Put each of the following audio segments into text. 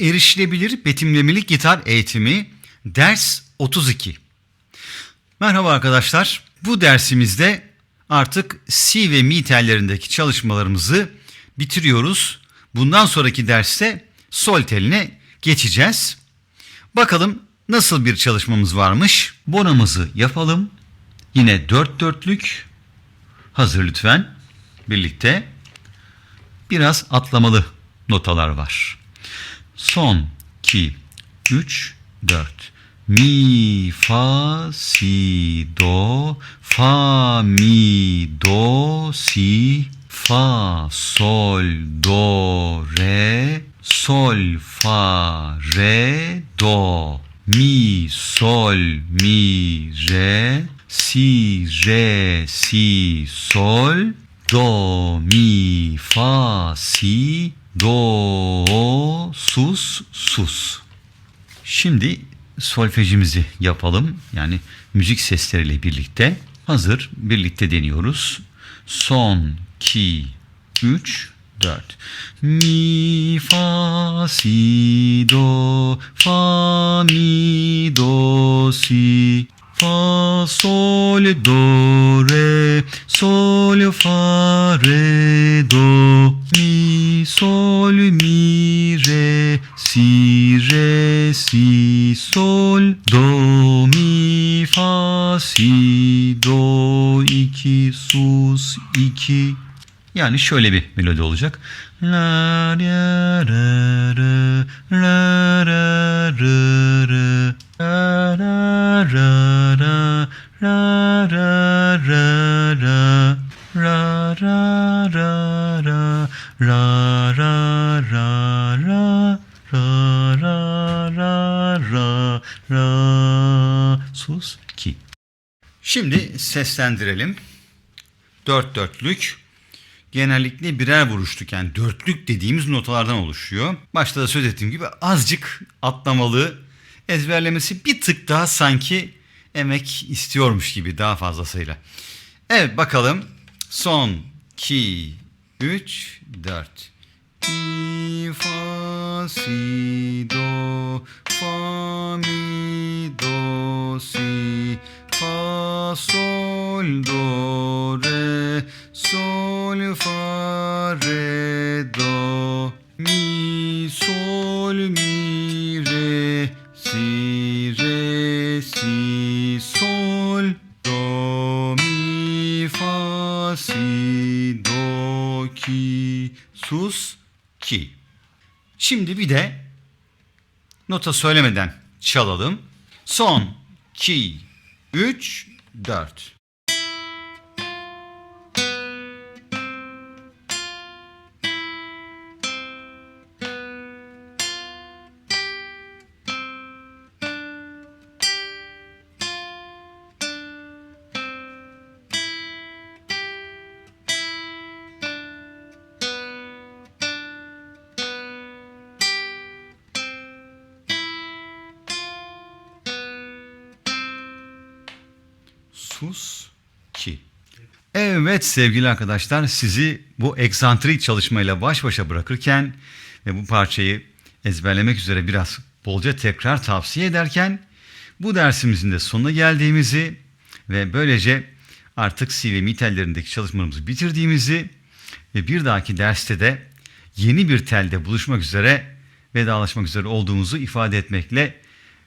Erişilebilir betimlemelik gitar eğitimi ders 32. Merhaba arkadaşlar. Bu dersimizde artık si ve mi tellerindeki çalışmalarımızı bitiriyoruz. Bundan sonraki derste sol teline geçeceğiz. Bakalım nasıl bir çalışmamız varmış. Bonamızı yapalım. Yine dört dörtlük. Hazır lütfen. Birlikte. Biraz atlamalı notalar var. Son, ki, üç, dört. Mi, fa, si, do, fa, mi, do, si, fa, sol, do, re, sol, fa, re, do, mi, sol, mi, re, si, re, si, sol, do, mi, fa, si, do, sus, sus. Şimdi solfejimizi yapalım. Yani müzik sesleriyle birlikte. Hazır. Birlikte deniyoruz. Son, ki, 3, 4. Mi, fa, si, do, fa, mi, do, si. Fa, sol, do, re, sol, fa, re, do. Si, sol, do, mi, fa, si, do, iki, sus, iki. Yani şöyle bir melodi olacak. La, ra, ra, ra, ra, ra, ra, ra. La, ra, ra, ra, ra, ra, ra, ra. Ra, ra, ra, ra, ra, ra, ra, Şimdi seslendirelim. Dört dörtlük genellikle birer vuruşluk yani dörtlük dediğimiz notalardan oluşuyor. Başta da söz ettiğim gibi azıcık atlamalı, ezberlemesi bir tık daha sanki emek istiyormuş gibi daha fazlasıyla. Evet bakalım. Son, 2, 3, 4. Mi, fa, si, do, fa, sol, do, re, sol, fa, re, do, mi, sol, mi, re, si, re, si, sol, do, mi, fa, si, do, ki, sus, ki. Şimdi bir de nota söylemeden çalalım. Son, ki, 3, 4. Sus ki. Evet sevgili arkadaşlar sizi bu eksantrik çalışmayla baş başa bırakırken ve bu parçayı ezberlemek üzere biraz bolca tekrar tavsiye ederken bu dersimizin de sonuna geldiğimizi ve böylece artık si ve tellerindeki çalışmalarımızı bitirdiğimizi ve bir dahaki derste de yeni bir telde buluşmak üzere vedalaşmak üzere olduğumuzu ifade etmekle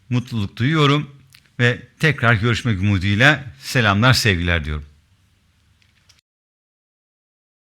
mutluluk duyuyorum ve tekrar görüşmek umuduyla selamlar sevgiler diyorum.